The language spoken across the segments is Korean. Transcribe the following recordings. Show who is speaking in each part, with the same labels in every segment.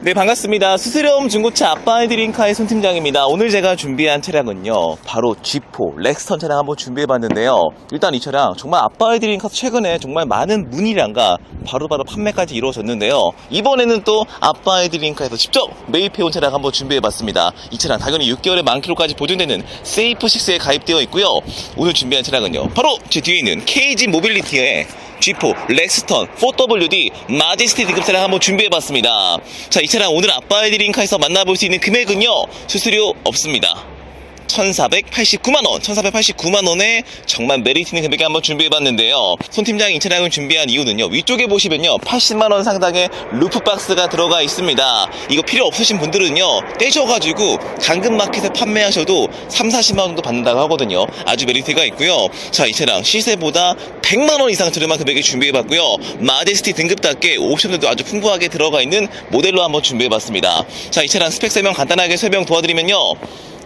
Speaker 1: 네, 반갑습니다. 수수료음 중고차 아빠이드링카의 손팀장입니다. 오늘 제가 준비한 차량은요, 바로 G4 렉스턴 차량 한번 준비해봤는데요. 일단 이 차량 정말 아빠이드링카 최근에 정말 많은 문의량과 바로바로 판매까지 이루어졌는데요. 이번에는 또 아빠이드링카에서 직접 매입해온 차량 한번 준비해봤습니다. 이 차량 당연히 6개월에 만 킬로까지 보증되는 세이프6에 가입되어 있고요. 오늘 준비한 차량은요, 바로 제 뒤에 있는 KG 모빌리티의 G4 렉스턴 4WD 마제스티 등급 차량 한번 준비해봤습니다. 자, 이 차량 오늘 아빠이드링카에서 만나볼 수 있는 금액은요, 수수료 없습니다. 1489만원, 1489만원에 정말 메리트 있는 금액에 한번 준비해봤는데요. 손 팀장이 이 차량을 준비한 이유는요, 위쪽에 보시면요, 80만원 상당의 루프박스가 들어가 있습니다. 이거 필요 없으신 분들은요, 떼셔가지고 당근마켓에 판매하셔도 3, 40만원 정도 받는다고 하거든요. 아주 메리트가 있고요. 자, 이 차량 시세보다 100만원 이상 저렴한 금액에 준비해봤고요. 마제스티 등급답게 옵션들도 아주 풍부하게 들어가 있는 모델로 한번 준비해봤습니다. 자, 이 차량 스펙 설명 간단하게 설명 도와드리면요.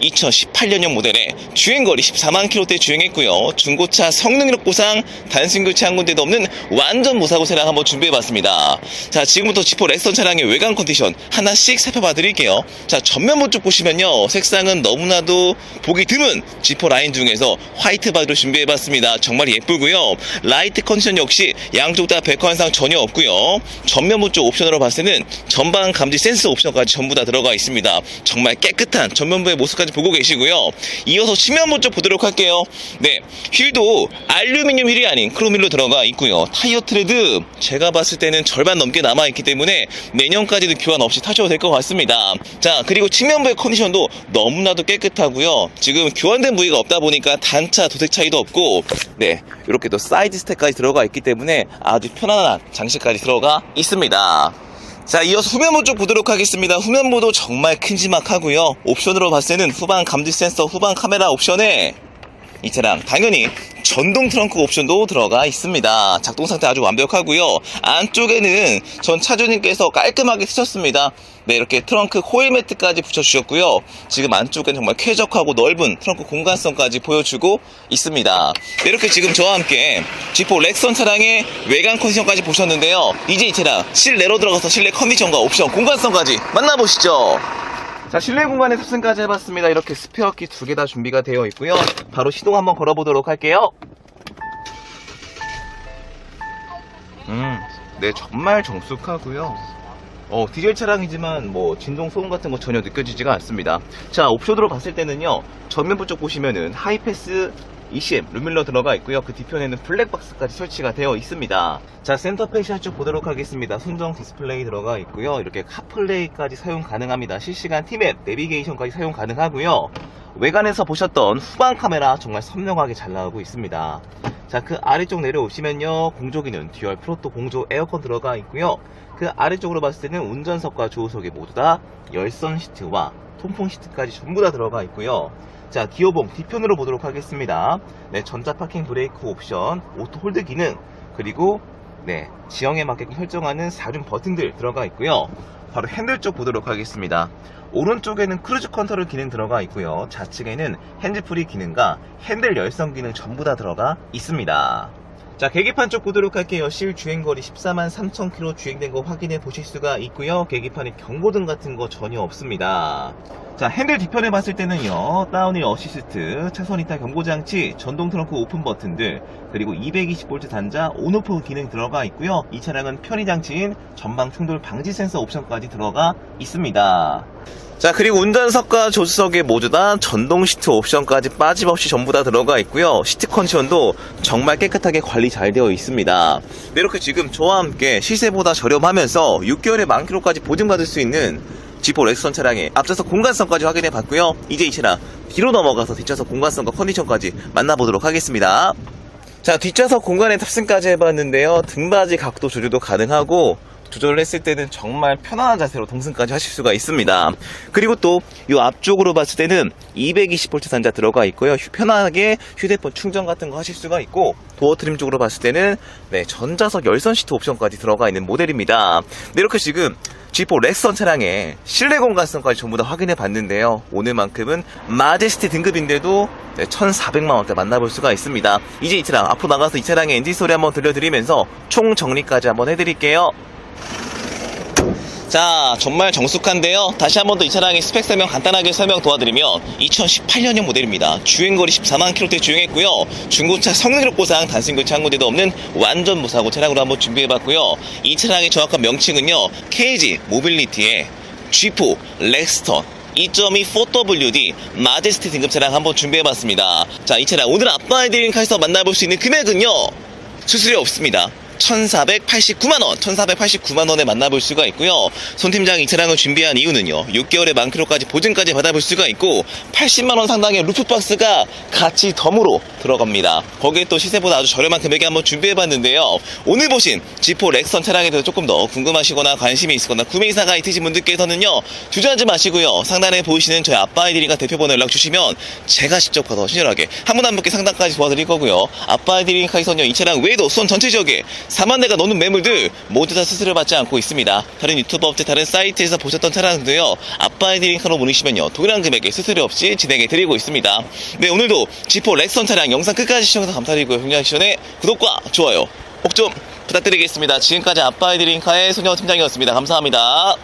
Speaker 1: 2018년형 모델에 주행거리 14만 킬로대 주행했고요. 중고차 성능력 보상 단순 교체 한 군데도 없는 완전 무사고 차량 한번 준비해봤습니다. 자 지금부터 지포 렉선 차량의 외관 컨디션 하나씩 살펴봐 드릴게요. 자 전면부 쪽 보시면요. 색상은 너무나도 보기 드문 지포 라인 중에서 화이트 바디로 준비해봤습니다. 정말 예쁘고요. 라이트 컨디션 역시 양쪽 다 백화 현상 전혀 없고요. 전면부 쪽 옵션으로 봤을 때는 전방 감지 센서 옵션까지 전부 다 들어가 있습니다. 정말 깨끗한 전면부의 모습까지 보고 계시고요. 이어서 측면부 쪽 보도록 할게요. 네, 휠도 알루미늄 휠이 아닌 크롬 휠로 들어가 있고요. 타이어 트레드 제가 봤을 때는 절반 넘게 남아 있기 때문에 내년까지도 교환 없이 타셔도 될 것 같습니다. 자, 그리고 측면부의 컨디션도 너무나도 깨끗하고요. 지금 교환된 부위가 없다 보니까 단차 도색 차이도 없고, 네, 이렇게 또 사이드 스택까지 들어가 있기 때문에 아주 편안한 장식까지 들어가 있습니다. 자, 이어서 후면부 쪽 보도록 하겠습니다. 후면부도 정말 큼지막하고요. 옵션으로 봤을 때는 후방 감지 센서, 후방 카메라 옵션에 이 차량 당연히 전동 트렁크 옵션도 들어가 있습니다. 작동 상태 아주 완벽하고요. 안쪽에는 전 차주님께서 깔끔하게 쓰셨습니다. 네, 이렇게 트렁크 호일 매트까지 붙여주셨고요. 지금 안쪽엔 정말 쾌적하고 넓은 트렁크 공간성까지 보여주고 있습니다. 네, 이렇게 지금 저와 함께 G4 렉선 차량의 외관 컨디션까지 보셨는데요. 이제 이 차량 실내로 들어가서 실내 컨디션과 옵션, 공간성까지 만나보시죠. 자, 실내 공간에 탑승까지 해봤습니다. 이렇게 스페어키 두 개 다 준비가 되어 있고요. 바로 시동 한번 걸어보도록 할게요. 음, 네, 정말 정숙하고요. 어, 디젤 차량이지만 뭐 진동 소음 같은 거 전혀 느껴지지가 않습니다. 자, 옵션으로 봤을 때는요. 전면부 쪽 보시면은 하이패스 ECM 루밀러 들어가 있고요. 그 뒤편에는 블랙박스까지 설치가 되어 있습니다. 자, 센터 패션 쪽 보도록 하겠습니다. 순정 디스플레이 들어가 있고요. 이렇게 카플레이까지 사용 가능합니다. 실시간 티맵, 내비게이션까지 사용 가능하고요. 외관에서 보셨던 후방 카메라 정말 선명하게 잘 나오고 있습니다. 자, 그 아래쪽 내려오시면요. 공조기는 듀얼 프로토 공조 에어컨 들어가 있고요. 그 아래쪽으로 봤을 때는 운전석과 조수석에 모두 다 열선 시트와 통풍 시트까지 전부 다 들어가 있고요. 자, 기어봉 뒤편으로 보도록 하겠습니다. 네, 전자 파킹 브레이크 옵션, 오토 홀드 기능, 그리고 네, 지형에 맞게끔 설정하는 4륜 버튼들 들어가 있고요. 바로 핸들 쪽 보도록 하겠습니다. 오른쪽에는 크루즈 컨트롤 기능 들어가 있고요. 좌측에는 핸즈프리 기능과 핸들 열선 기능 전부 다 들어가 있습니다. 자, 계기판 쪽 보도록 할게요. 실 주행거리 14만 3천 킬로 주행된 거 확인해 보실 수가 있고요. 계기판에 경고등 같은 거 전혀 없습니다. 자, 핸들 뒤편에 봤을 때는요. 다운힐 어시스트, 차선 이탈 경고장치, 전동 트렁크 오픈 버튼들, 그리고 220V 단자 온오프 기능 들어가 있고요. 이 차량은 편의 장치인 전방 충돌 방지 센서 옵션까지 들어가 있습니다. 자 그리고 운전석과 조수석에 모두 다 전동 시트 옵션까지 빠짐없이 전부 다 들어가 있고요 시트 컨디션도 정말 깨끗하게 관리 잘 되어 있습니다 네, 이렇게 지금 저와 함께 시세보다 저렴하면서 6개월에 만 킬로까지 보증받을 수 있는 G4 렉선 차량의 앞좌석 공간성까지 확인해 봤고요 이제 이 차량 뒤로 넘어가서 뒷좌석 공간성과 컨디션까지 만나보도록 하겠습니다 자 뒷좌석 공간에 탑승까지 해봤는데요 등받이 각도 조절도 가능하고 조절을 했을 때는 정말 편안한 자세로 동승까지 하실 수가 있습니다. 그리고 또 이 앞쪽으로 봤을 때는 220V 단자 들어가 있고요. 휴- 편하게 휴대폰 충전 같은 거 하실 수가 있고 도어 트림 쪽으로 봤을 때는 네, 전자석 열선 시트 옵션까지 들어가 있는 모델입니다. 네, 이렇게 지금 G4 렉선 차량의 실내 공간성까지 전부 다 확인해 봤는데요. 오늘만큼은 마제스티 등급인데도 1,400만 원대 만나볼 수가 있습니다. 이제 이 차량 앞으로 나가서 이 차량의 엔진 소리 한번 들려드리면서 총 정리까지 한번 해드릴게요. 자, 정말 정숙한데요. 다시 한 번 더 이 차량의 스펙 설명 간단하게 설명 도와드리면 2018년형 모델입니다. 주행거리 14만 킬로대 주행했고요. 중고차 성능기록보상 단순 교체 한 군데도 없는 완전 무사고 차량으로 한번 준비해봤고요. 이 차량의 정확한 명칭은요. KG 모빌리티의 G4 렉스턴 2.2 4WD 마제스티 등급 차량 한번 준비해봤습니다. 자, 이 차량 오늘 아빠이드링 카에서 만나볼 수 있는 금액은요. 수수료 없습니다. 1,489만원, 1,489만원에 만나볼 수가 있고요. 손 팀장이 이 차량을 준비한 이유는요. 6개월의 만킬로까지 보증까지 받아볼 수가 있고 80만원 상당의 루프박스가 같이 덤으로 들어갑니다. 거기에 또 시세보다 아주 저렴한 금액에 한번 준비해봤는데요. 오늘 보신 G4 렉선 차량에 대해서 조금 더 궁금하시거나 관심이 있거나 구매 의사가 있으신 분들께서는요. 주저하지 마시고요. 상단에 보이시는 저희 아빠 아이들이가 대표번호 연락 주시면 제가 직접 가서 친절하게 한 분 한 분께 상담까지 도와드릴 거고요. 아빠 아이들이카에서는요. 이 차량 외에도 수원 전체 지역에 4만 대가 넘는 매물들 모두 다 수수료 받지 않고 있습니다. 다른 유튜버 업체 다른 사이트에서 보셨던 차량들도요. 아빠 아이들이카로 보내시면요. 동일한 금액에 수수료 없이 진행해 드리고 있습니다. 네 오늘도 G4 렉선 차량 영상 끝까지 시청해서 감사드리고요. 흥량시원의 구독과 좋아요 꼭 좀 부탁드리겠습니다. 지금까지 아빠 아이들인카의 소녀 팀장이었습니다. 감사합니다.